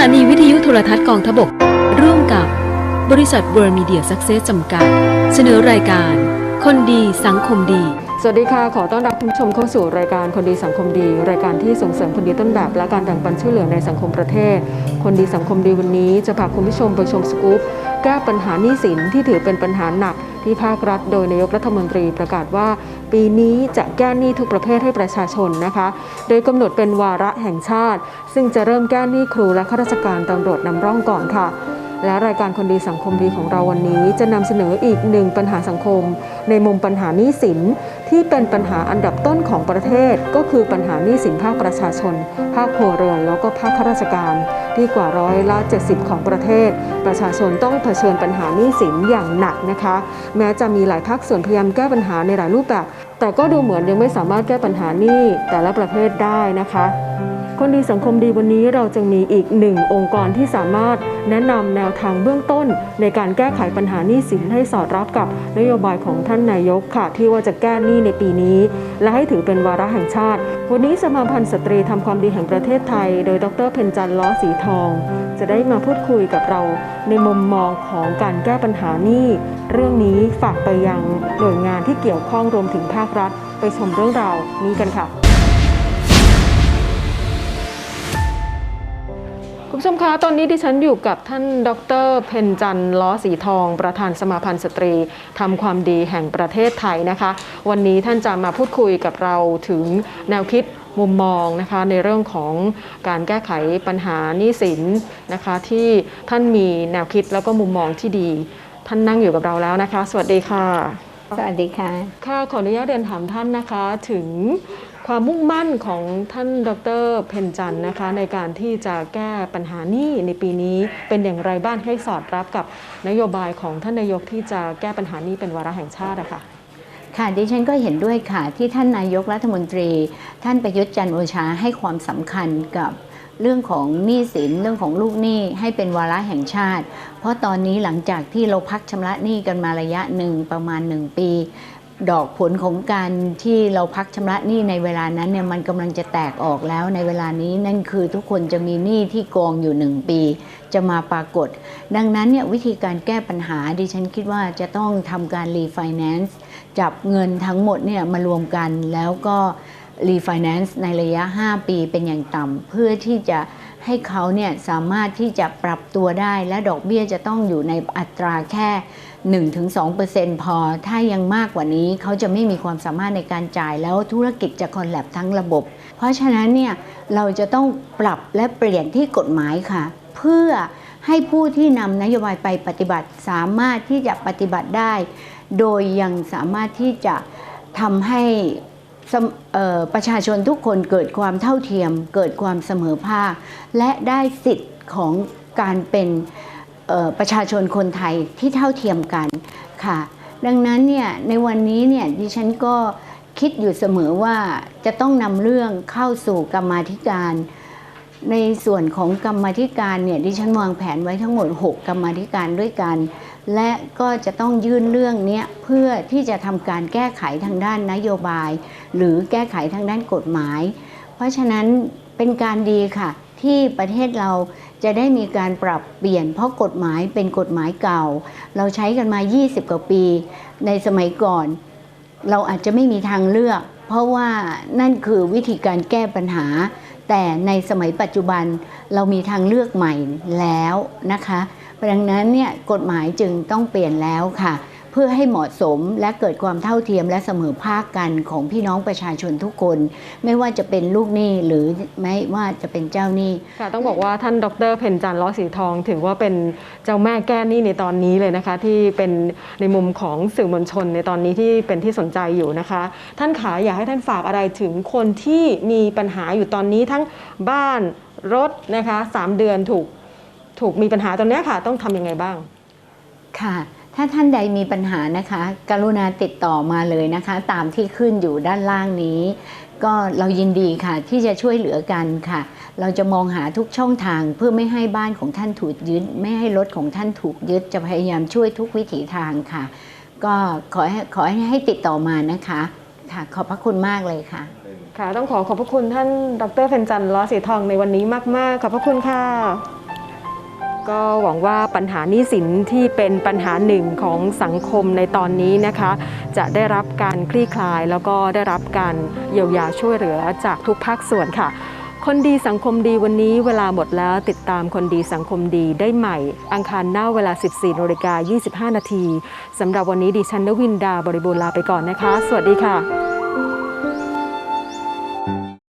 ถานีวิทยุโทรทัศน์กองทบก ร่วมกับบริษัทเวิร์มีเดียซักเซสจำกัด เสนอรายการ คนดีสังคมดี สวัสดีค่ะ ขอต้อนรับคุณผู้ชมเข้าสู่รายการคนดีสังคมดี รายการที่ส่งเสริมคนดีต้นแบบ และการแบ่งปันช่วยเหลือในสังคมประเทศ คนดีสังคมดีวันนี้จะพาคุณผู้ชมไปชมสกู๊ปแก้ปัญหาหนี้สินที่ถือเป็นปัญหาหนัก ที่ภาครัฐ โดยนายกรัฐมนตรีประกาศว่า ปีนี้จะแก้หนี้ทุกประเภทให้ประชาชนนะคะ โดยกำหนดเป็นวาระแห่งชาติ ซึ่งจะเริ่มแก้หนี้ครูและข้าราชการตำรวจนำร่องก่อนค่ะ และรายการคนดีสังคมดีของเราวันนี้จะนำเสนออีกหนึ่งปัญหาสังคม ในมุมปัญหาหนี้สินที่เป็นปัญหาอันดับต้นของประเทศ ก็คือปัญหาหนี้สินภาคประชาชน ภาคครัวเรือนแล้วก็ภาคข้าราชการ ที่กว่าร้อยละ70 ของประเทศ ประชาชนต้องเผชิญปัญหาหนี้สินอย่างหนักนะคะ แม้จะมีหลายภาคส่วนพยายามแก้ปัญหาในหลายรูปแบบ แต่ก็ดูเหมือนยังไม่สามารถแก้ปัญหาหนี้แต่ละประเภทได้นะคะ คนดีสังคมดีวันนี้เราจึงมีอีกหนึ่งองค์กรที่สามารถแนะนำแนวทางเบื้องต้น ในการแก้ไขปัญหาหนี้สินให้สอดรับกับนโยบายของท่านนายกค่ะ ที่ว่าจะแก้หนี้ในปีนี้ และให้ถือเป็นวาระแห่งชาติ วันนี้สมาพันธ์สตรีทำความดีแห่งประเทศไทย โดยดรเพนจันทร์ล้อสีทอง จะได้มาพูดคุยกับเราในมุมมองของการแก้ปัญหาหนี้เรื่องนี้ฝากไปยังหน่วยงานที่เกี่ยวข้องรวมถึงภาครัฐ ไปชมเรื่องราวนี้กันค่ะ คุณผู้ชมคะ ตอนนี้ดิฉันอยู่กับท่านดรเพนจันทร์ล้อสีทอง ประธานสมาพันธ์สตรีทำความดีแห่งประเทศไทยนะคะ วันนี้ท่านจะมาพูดคุยกับเราถึงแนวคิดมุมมองนะคะในเรื่องของการแก้ไขปัญหาหนี้สินนะคะที่ท่านมีแนวคิดแล้วก็มุมมองที่ดี ท่านนั่งอยู่กับเราแล้วนะคะ สวัสดีค่ะ สวัสดีค่ะ ค่ะขออนุญาตเรียนถามท่านนะคะถึง ความมุ่งมั่นของท่านดรเพนจันทร์นะคะในการที่จะแก้ปัญหานี้ในปีนี้เป็นอย่างไรบ้างให้สอดรับกับนโยบายของท่านนายกที่จะแก้ปัญหานี้เป็นวาระแห่งชาติอะค่ะค่ะดิฉันก็เห็นด้วยค่ะที่ท่านนายกรัฐมนตรี ท่านประยุทธ์จันทร์โอชาให้ความสำคัญกับเรื่องของหนี้สินเรื่องของลูกหนี้ให้เป็นวาระแห่งชาติ เพราะตอนนี้หลังจากที่เราพักชำระหนี้กันมาระยะหนึ่งประมาณหนึ่งปี ดอกผลของการที่เราพักชำระหนี้ในเวลานั้นเนี่ยมันกำลังจะแตกออกแล้วในเวลานี้นั่นคือทุกคนจะมีหนี้ที่กองอยู่หนึ่งปี จะมาปรากฏ ดังนั้นเนี่ยวิธีการแก้ปัญหาดิฉันคิดว่าจะต้องทำการรีไฟแนนซ์จับเงินทั้งหมดเนี่ยมารวมกันแล้วก็รีไฟแนนซ์ในระยะ 5 ปีเป็นอย่างต่ำเพื่อที่จะ ให้เขาเนี่ยสามารถที่จะปรับตัวได้และดอกเบี้ยจะต้องอยู่ในอัตราแค่ 1-2%พอ ถ้ายังมากกว่านี้เขาจะไม่มีความสามารถในการจ่ายแล้วธุรกิจจะคอนแลบทั้งระบบ เพราะฉะนั้นเนี่ยเราจะต้องปรับและเปลี่ยนที่กฎหมายค่ะ เพื่อให้ผู้ที่นำนโยบายไปปฏิบัติสามารถที่จะปฏิบัติได้ โดยยังสามารถที่จะทำให้ ประชาชนทุกคนเกิดความเท่าเทียม เกิดความเสมอภาค และได้สิทธิ์ของการเป็นประชาชนคนไทยที่เท่าเทียมกันค่ะ ดังนั้นเนี่ยในวันนี้เนี่ยดิฉันก็คิดอยู่เสมอว่าจะต้องนำเรื่องเข้าสู่กรรมาธิการ ในส่วนของกรรมาธิการเนี่ยดิฉันวางแผนไว้ทั้งหมด 6 กรรมาธิการด้วยกัน และก็จะต้องยื่นเรื่องนี้เพื่อที่จะทำการแก้ไขทางด้านนโยบาย หรือแก้ไขทางด้านกฎหมาย เพราะฉะนั้นเป็นการดีค่ะ ที่ประเทศเราจะได้มีการปรับเปลี่ยน เพราะกฎหมายเป็นกฎหมายเก่า เราใช้กันมา 20 กว่าปี ในสมัยก่อน เราอาจจะไม่มีทางเลือก เพราะว่านั่นคือวิธีการแก้ปัญหา แต่ในสมัยปัจจุบันเรามีทางเลือกใหม่แล้วนะคะ ดังนั้นเนี่ยกฎหมายจึงต้องเปลี่ยนแล้วค่ะ เพื่อให้เหมาะสมและเกิดความเท่าเทียมและเสมอภาคกันของพี่น้องประชาชนทุกคน ไม่ว่าจะเป็นลูกหนี้หรือไม่ว่าจะเป็นเจ้าหนี้ค่ะต้องบอกว่าท่านดรเพนจันทร์ล้อสีทอง ถือว่าเป็นเจ้าแม่แก้หนี้ในตอนนี้เลยนะคะ ที่เป็นในมุมของสื่อมวลชนในตอนนี้ที่เป็นที่สนใจอยู่นะคะ ท่านขาอยากให้ท่านฝากอะไรถึงคนที่มีปัญหาอยู่ตอนนี้ทั้งบ้านรถนะคะสามเดือนถูก ถูกมีปัญหาตรงเนี้ยค่ะ ต้องทำยังไงบ้างค่ะ ถ้าท่านใดมีปัญหานะคะ กรุณาติดต่อมาเลยนะคะ ตามที่ขึ้นอยู่ด้านล่างนี้ ก็เรายินดีค่ะที่จะช่วยเหลือกันค่ะ เราจะมองหาทุกช่องทางเพื่อไม่ให้บ้านของท่านถูกยึด ไม่ให้รถของท่านถูกยึด จะพยายามช่วยทุกวิถีทางค่ะ ก็ขอให้ขอให้ให้ติดต่อมานะคะค่ะ ขอบพระคุณมากเลยค่ะค่ะ ต้องขอขอบพระคุณท่านดรเพนจันทร์ล้อสีทองในวันนี้มาก ๆ ขอบพระคุณค่ะ ก็หวังว่าปัญหานี้สินที่เป็นปัญหาหนึ่งของสังคมในตอนนี้นะคะ จะได้รับการคลี่คลาย แล้วก็ได้รับการเยียวยาช่วยเหลือจากทุกภาคส่วนค่ะ คนดีสังคมดีวันนี้เวลาหมดแล้วติดตามคนดีสังคมดีได้ใหม่ อังคารหน้าเวลา 14นาฬิกา25 นาทีสำหรับวันนี้ดิฉันนวินดาบริบูรณ์ลาไปก่อนนะคะ สวัสดีค่ะ